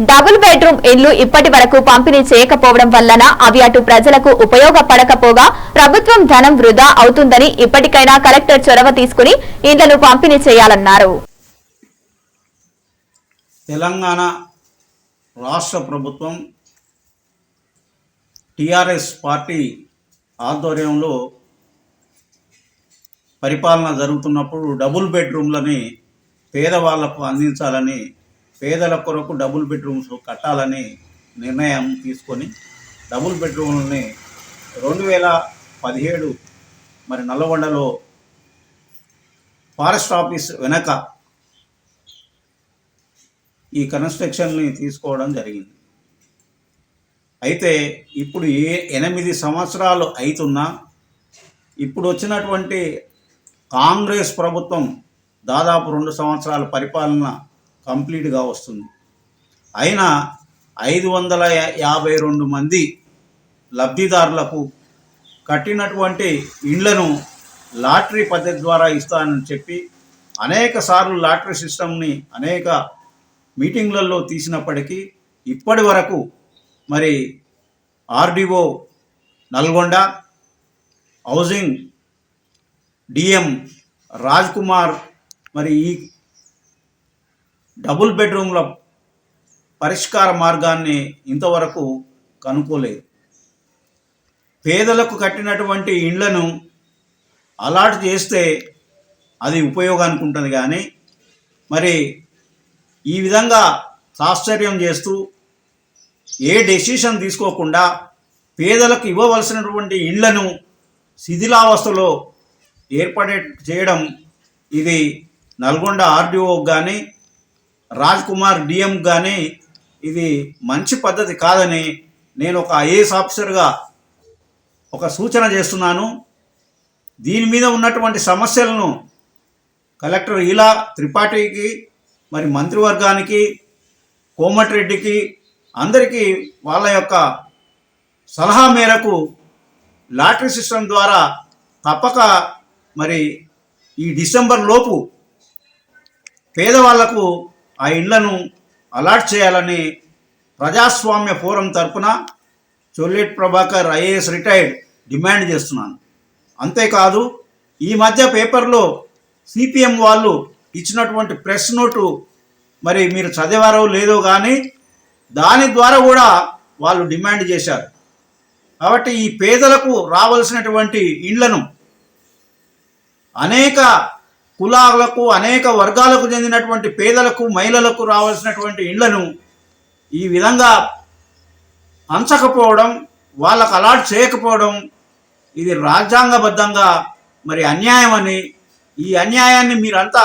Double bedroom ఇళ్ళు ఇప్పటి వరకు పంపిణీ చేయకపోవడం వలన అవి అటు ప్రజలకు ఉపయోగపడకపోగా ప్రభుత్వం ధనం వృధా అవుతుందని ఇప్పటికైనా కలెక్టర్ చొరవ తీసుకుని ఇళ్ళను పంపిణీ చేయాలన్నారు. తెలంగాణ రాష్ట్ర ప్రభుత్వం టిఆర్ఎస్ పార్టీ ఆధ్వర్యంలో పరిపాలన జరుగుతున్నప్పుడు డబుల్ బెడ్రూమ్లని పేదవాళ్ళకు అందించాలని పేదల కొరకు డబుల్ బెడ్రూమ్స్ కట్టాలని నిర్ణయం తీసుకొని డబుల్ బెడ్రూమ్లని రెండు వేల పదిహేడు మరి నల్లగొండలో ఫారెస్ట్ ఆఫీస్ వెనక ఈ కన్స్ట్రక్షన్ని తీసుకోవడం జరిగింది. అయితే ఇప్పుడు ఏ ఎనిమిది సంవత్సరాలు అవుతున్నా ఇప్పుడు వచ్చినటువంటి కాంగ్రెస్ ప్రభుత్వం దాదాపు రెండు సంవత్సరాల పరిపాలన కంప్లీట్గా వస్తుంది. అయినా ఐదు వందల యాభై రెండు మంది లబ్ధిదారులకు కట్టినటువంటి ఇండ్లను లాటరీ పద్ధతి ద్వారా ఇస్తానని చెప్పి అనేక సార్లు లాటరీ సిస్టమ్ని అనేక మీటింగ్లలో తీసినప్పటికీ ఇప్పటి వరకు మరి RDO Nalgonda housing DM Raj Kumar మరి ఈ డబుల్ బెడ్రూమ్ల పరిష్కార మార్గాన్ని ఇంతవరకు కనుక్కోలేదు. పేదలకు కట్టినటువంటి ఇండ్లను అలాట్ చేస్తే అది ఉపయోగానికి ఉంటుంది కానీ మరి ఈ విధంగా ఆశ్చర్యం చేస్తూ ఏ డెసిషన్ తీసుకోకుండా పేదలకు ఇవ్వవలసినటువంటి ఇండ్లను శిథిలావస్థలో ఏర్పడే చేయడం ఇది నల్గొండ ఆర్డీఓ కానీ రాజ్ కుమార్ డిఎం కానీ ఇది మంచి పద్ధతి కాదని నేను ఒక ఐఏఎస్ ఆఫీసర్గా ఒక సూచన చేస్తున్నాను. దీని మీద ఉన్నటువంటి సమస్యలను కలెక్టర్ ఇలా త్రిపాఠికి మరి మంత్రివర్గానికి కోమటిరెడ్డికి అందరికీ వాళ్ళ యొక్క సలహా మేరకు లాటరీ సిస్టమ్ ద్వారా తప్పక మరి ఈ డిసెంబర్ లోపు పేదవాళ్ళకు ఆ ఇళ్ళను అలాట్ చేయాలని ప్రజాస్వామ్య ఫోరం తరపున Chollet Prabhakar IAS retired demand చేస్తున్నాను. అంతేకాదు ఈ మధ్య పేపర్లో సిపిఎం వాళ్ళు ఇచ్చినటువంటి ప్రెస్ నోటు మరి మీరు చదివారో లేదో కానీ దాని ద్వారా కూడా వాళ్ళు డిమాండ్ చేశారు. కాబట్టి ఈ పేదలకు రావాల్సినటువంటి ఇండ్లను అనేక కులాలకు అనేక వర్గాలకు చెందినటువంటి పేదలకు మహిళలకు రావాల్సినటువంటి ఇండ్లను ఈ విధంగా పంచకపోవడం వాళ్ళకు అలాట్ చేయకపోవడం ఇది రాజ్యాంగబద్ధంగా మరి అన్యాయం అని ఈ అన్యాయాన్ని మీరంతా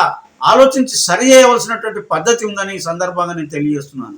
ఆలోచించి సరి చేయవలసినటువంటి పద్ధతి ఉందని ఈ సందర్భంగా నేను తెలియజేస్తున్నాను.